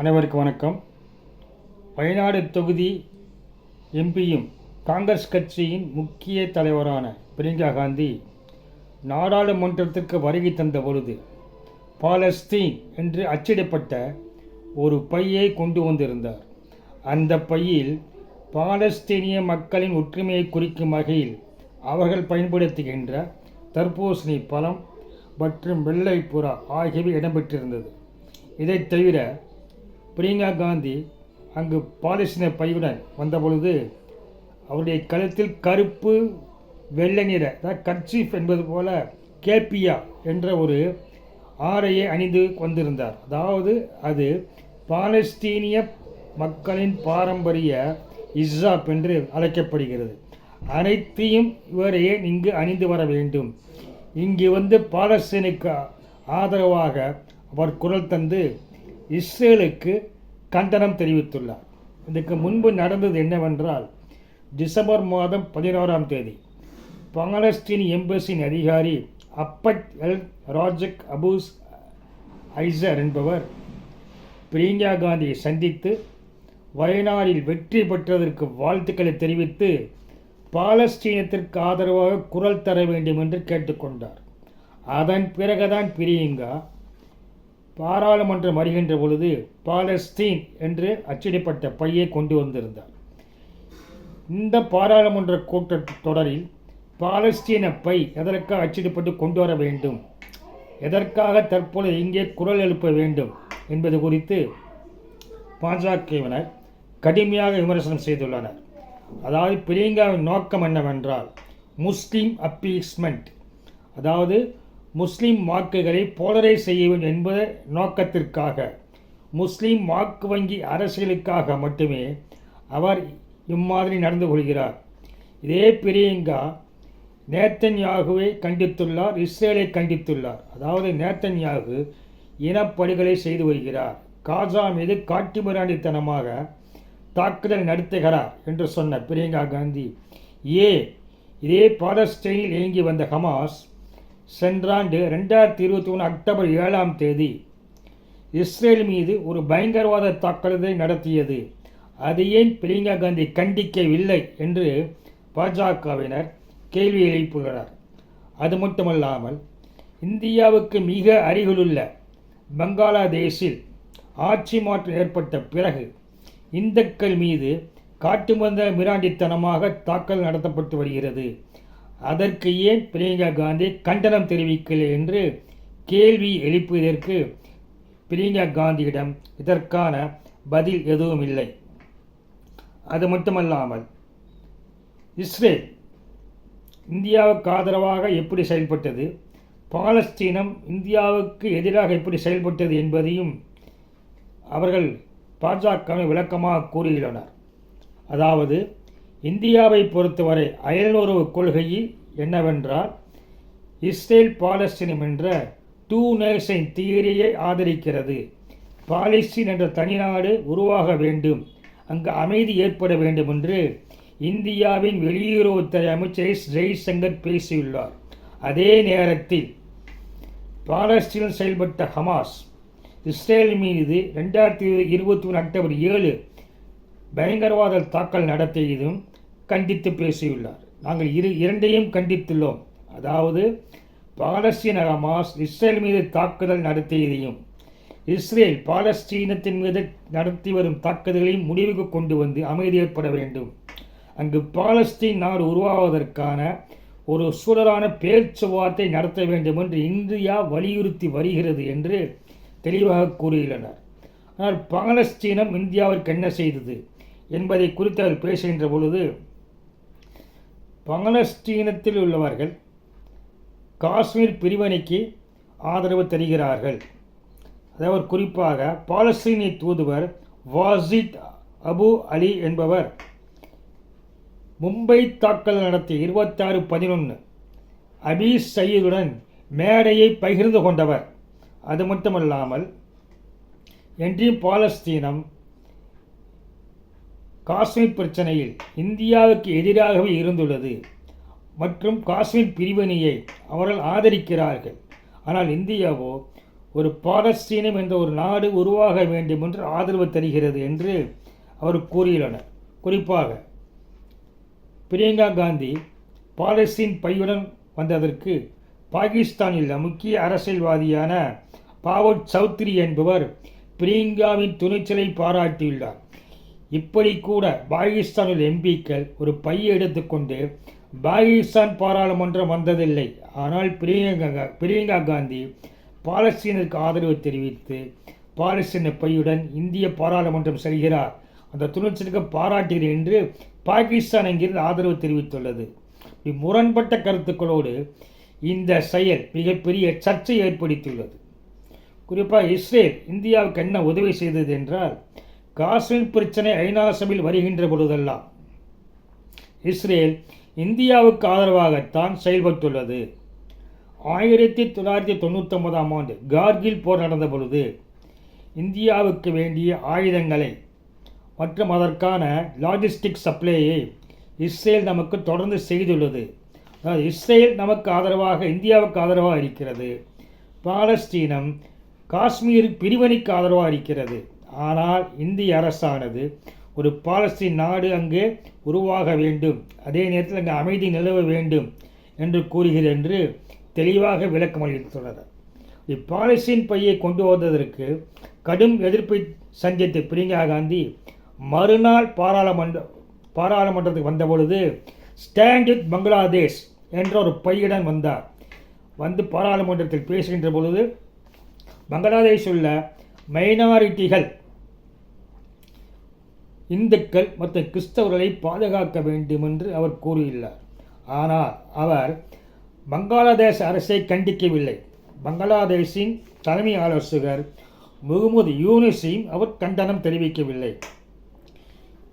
அனைவருக்கு வணக்கம். வயநாடு தொகுதி எம்பியும் காங்கிரஸ் கட்சியின் முக்கிய தலைவரான பிரியங்கா காந்தி நாடாளுமன்றத்திற்கு வருகை தந்த பொழுது பாலஸ்தீன் என்று அச்சிடப்பட்ட ஒரு பையை கொண்டு வந்திருந்தார். அந்த பையில் பாலஸ்தீனிய மக்களின் ஒற்றுமையை குறிக்கும் வகையில் அவர்கள் பயன்படுத்துகின்ற தர்பூசணி பழம் மற்றும் வெள்ளை புறா ஆகியவை இடம்பெற்றிருந்தது. இதைத் தவிர பிரியங்கா காந்தி அங்கு பாலஸ்தீன பையுடன் வந்தபொழுது அவருடைய கழுத்தில் கருப்பு வெள்ளை நிற அதாவது கர்ச்சீஃப் என்பது போல கேப்பியா என்ற ஒரு ஆரையை அணிந்து வந்திருந்தார் அதாவது அது பாலஸ்தீனிய மக்களின் பாரம்பரிய இஸ்ஸாப் என்று அழைக்கப்படுகிறது. அனைத்தையும் இவரையே இங்கு அணிந்து வர வேண்டும். இங்கு வந்து பாலஸ்தீனுக்கு ஆதரவாக அவர் குரல் தந்து இஸ்ரேலுக்கு கண்டனம் தெரிவித்துள்ளார். இதுக்கு முன்பு நடந்தது என்னவென்றால் டிசம்பர் மாதம் பதினோராம் தேதி பாலஸ்தீன் எம்பசியின் அதிகாரி அப்பட் எல் ராஜக் அபூஸ் ஐசர் என்பவர் பிரியங்கா காந்தியை சந்தித்து வயநாடில் வெற்றி பெற்றதற்கு வாழ்த்துக்களை தெரிவித்து பாலஸ்தீனத்திற்கு ஆதரவாக குரல் தர வேண்டும் என்று கேட்டுக்கொண்டார். அதன் பிறகுதான் பிரியங்கா பாராளுமன்றம் வருகின்ற பொழுது பாலஸ்தீன் என்று அச்சிடப்பட்ட பையை கொண்டு வந்திருந்தார். இந்த பாராளுமன்ற கூட்டத் தொடரில் பாலஸ்தீன பை எதற்காக அச்சிடப்பட்டு கொண்டு வர வேண்டும்? எதற்காக தற்பொழுது இங்கே குரல் எழுப்ப வேண்டும் என்பது குறித்து பாஜகவினர் கடுமையாக விமர்சனம் செய்துள்ளனர். அதாவது பிரியங்காவின் நோக்கம் என்னவென்றால் முஸ்லீம் அப்பீஸ்மெண்ட். அதாவது முஸ்லீம் வாக்குகளை போலரைஸ் செய்ய வேண்டும் என்பத நோக்கத்திற்காக முஸ்லீம் வாக்கு வங்கி அரசியலுக்காக மட்டுமே அவர் இம்மாதிரி நடந்து கொள்கிறார். இதே பிரியங்கா நேத்தன்யாகுவை கண்டித்துள்ளார் இஸ்ரேலை கண்டித்துள்ளார். அதாவது நேத்தன்யாகு இனப்படுகொலை செய்து வருகிறார் காசா மீது காட்டுமிராண்டித்தனமாக தாக்குதல் நடத்துகிறார் என்று சொன்ன பிரியங்கா காந்தி. ஏ இதே பாலஸ்டைனில் இயங்கி வந்த ஹமாஸ் சென்றாண்டு ரெண்டாயிரத்தி இருபத்தி ஒன்று அக்டோபர் ஏழாம் தேதி இஸ்ரேல் மீது ஒரு பயங்கரவாத தாக்குதலை நடத்தியது. அது ஏன் பிரியங்கா காந்தி கண்டிக்கவில்லை என்று பாஜகவினர் கேள்வி எழுப்பியுள்ளனர். அது மட்டுமல்லாமல் இந்தியாவுக்கு மிக அருகிலுள்ள பங்களாதேஷில் ஆட்சி மாற்றம் ஏற்பட்ட பிறகு இந்துக்கள் மீது காட்டுமந்த மிராண்டித்தனமாக தாக்கல் நடத்தப்பட்டு வருகிறது. அதற்கு ஏன் பிரியங்கா காந்தி கண்டனம் தெரிவிக்கலை என்று கேள்வி எழுப்பியதற்கு பிரியங்கா காந்தியிடம் இதற்கான பதில் எதுவும் இல்லை. அது மட்டுமல்லாமல் இஸ்ரேல் இந்தியாவுக்கு ஆதரவாக எப்படி செயல்பட்டது? பாலஸ்தீனம் இந்தியாவுக்கு எதிராக எப்படி செயல்பட்டது என்பதையும் அவர்கள் பாஜகவை விளக்கமாக கூறியுள்ளனர் அதாவது இந்தியாவை பொறுத்தவரை அயலுறவு கொள்கையில் என்னவென்றால் இஸ்ரேல் பாலஸ்தீனம் என்ற டூ நேஷன் தியரியை ஆதரிக்கிறது. பாலஸ்தீன் என்ற தனிநாடு உருவாக வேண்டும். அங்கு அமைதி ஏற்பட வேண்டும் என்று இந்தியாவின் வெளியுறவுத்துறை அமைச்சர் ஜெய்சங்கர் பேசியுள்ளார். அதே நேரத்தில் பாலஸ்தீனில் செயல்பட்ட ஹமாஸ் இஸ்ரேல் மீது ரெண்டாயிரத்தி இருபத்தி ஒன்று அக்டோபர் ஏழு பயங்கரவாத தாக்கல் நடத்தியதும் கண்டித்து பேசியுள்ளார். நாங்கள் இரு இரண்டையும் கண்டித்துள்ளோம். அதாவது பாலஸ்தீன ஹமாஸ் இஸ்ரேல் மீது தாக்குதல் நடத்தியதையும் இஸ்ரேல் பாலஸ்தீனத்தின் மீது நடத்தி வரும் தாக்குதல்களையும் முடிவுக்கு கொண்டு வந்து அமைதி ஏற்பட வேண்டும். அங்கு பாலஸ்தீன் நாடு உருவாவதற்கான ஒரு சூழலான பேச்சுவார்த்தை நடத்த வேண்டும் என்று இந்தியா வலியுறுத்தி வருகிறது என்று தெளிவாக கூறியுள்ளனர். ஆனால் பாலஸ்தீனம் இந்தியாவிற்கு என்ன செய்தது என்பதை குறித்து அவர் பேசுகின்ற பொழுது பங்களஸ்தீனத்தில் உள்ளவர்கள் காஷ்மீர் பிரிவினைக்கு ஆதரவு தருகிறார்கள். அதாவது குறிப்பாக பாலஸ்தீனிய தூதுவர் வாசித் அபு அலி என்பவர் மும்பை தாக்கல் நடத்திய இருபத்தாறு பதினொன்று அபீஸ் சயீதுடன் மேடையை பகிர்ந்து கொண்டவர். அது மட்டுமல்லாமல் என்றும் பாலஸ்தீனம் காஷ்மீர் பிரச்சனையில் இந்தியாவுக்கு எதிராகவே இருந்துள்ளது. மற்றும் காஷ்மீர் பிரிவினையை அவர்கள் ஆதரிக்கிறார்கள். ஆனால் இந்தியாவோ ஒரு பாலஸ்தீனம் என்ற ஒரு நாடு உருவாக வேண்டும் என்று ஆதரவு தருகிறது என்று அவர் கூறியுள்ளனர். குறிப்பாக பிரியங்கா காந்தி பாலஸ்தீன் பையுடன் வந்ததற்கு பாகிஸ்தானில் முக்கிய அரசியல்வாதியான பாவட் சௌத்ரி என்பவர் பிரியங்காவின் துணிச்சலை பாராட்டியுள்ளார். இப்படி கூட பாகிஸ்தானில் எம்பிக்கள் ஒரு பையை எடுத்துக்கொண்டு பாகிஸ்தான் பாராளுமன்றம் வந்ததில்லை. ஆனால் பிரியங்கா பிரியங்கா காந்தி பாலஸ்தீனுக்கு ஆதரவு தெரிவித்து பாலஸ்தீன பையுடன் இந்திய பாராளுமன்றம் செல்கிறார். அந்த துணிச்சலுக்கு பாராட்டுகிறேன் என்று பாகிஸ்தான் என்கிறது ஆதரவு தெரிவித்துள்ளது. இம்முரண்பட்ட முரண்பட்ட கருத்துக்களோடு இந்த செயல் மிகப்பெரிய சர்ச்சை ஏற்படுத்தியுள்ளது. குறிப்பாக இஸ்ரேல் இந்தியாவுக்கு என்ன உதவி செய்தது என்றால் காஷ்மீர் பிரச்சனை ஐநா சபையில் வருகின்ற பொழுதெல்லாம் இஸ்ரேல் இந்தியாவுக்கு ஆதரவாகத்தான் செயல்பட்டுள்ளது. ஆயிரத்தி தொள்ளாயிரத்தி தொண்ணூற்றொன்பதாம் ஆண்டு கார்கில் போர் நடந்த பொழுது இந்தியாவுக்கு வேண்டிய ஆயுதங்களை மற்றும் அதற்கான லாஜிஸ்டிக் சப்ளையை இஸ்ரேல் நமக்கு தொடர்ந்து செய்துள்ளது. அதாவது இஸ்ரேல் நமக்கு ஆதரவாக இந்தியாவுக்கு ஆதரவாக இருக்கிறது. பாலஸ்தீனம் காஷ்மீர் பிரிவினைக்கு ஆதரவாக இருக்கிறது. ஆனால் இந்திய அரசானது ஒரு பாலஸ்தீன் நாடு அங்கே உருவாக வேண்டும். அதே நேரத்தில் அங்கே அமைதி நிலவ வேண்டும் என்று கூறுகிறது என்று தெளிவாக விளக்கம் அளித்துள்ளனர் இப்பாலஸ்தீன் பையை கொண்டு வந்ததற்கு கடும் எதிர்ப்பை சந்தித்த பிரியங்கா காந்தி மறுநாள் பாராளுமன்ற பாராளுமன்றத்துக்கு வந்தபொழுது ஸ்டாண்ட் வித் பங்களாதேஷ் என்ற ஒரு பையுடன் வந்தார். வந்து பாராளுமன்றத்தில் பேசுகின்ற பொழுது பங்களாதேஷ் உள்ள மைனாரிட்டிகள் இந்துக்கள் மற்றும் கிறிஸ்தவர்களை பாதுகாக்க வேண்டும் என்று அவர் கூறியுள்ளார். ஆனால் அவர் பங்களாதேச அரசை கண்டிக்கவில்லை. பங்களாதேஷின் தலைமை ஆலோசகர் முகமது யூனிஸையும் அவர் கண்டனம் தெரிவிக்கவில்லை.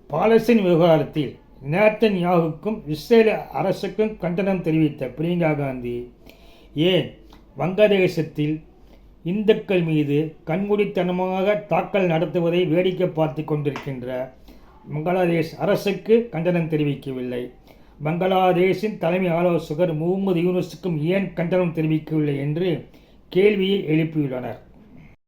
பாலஸ்தீன் விவகாரத்தில் நேத்தன் யாகுக்கும் இஸ்ரேல் அரசுக்கும் கண்டனம் தெரிவித்த பிரியங்கா காந்தி ஏன் வங்கதேசத்தில் இந்துக்கள் மீது கண்மூடித்தனமாக தாக்கல் நடத்துவதை வேடிக்கை பார்த்து கொண்டிருக்கின்ற பங்களாதேஷ் அரசுக்கு கண்டனம் தெரிவிக்கவில்லை. பங்களாதேஷின் தலைமை ஆலோசகர் முகமது யூனுஸுக்கும் ஏன் கண்டனம் தெரிவிக்கவில்லை என்று கேள்வியை எழுப்பியுள்ளனர்.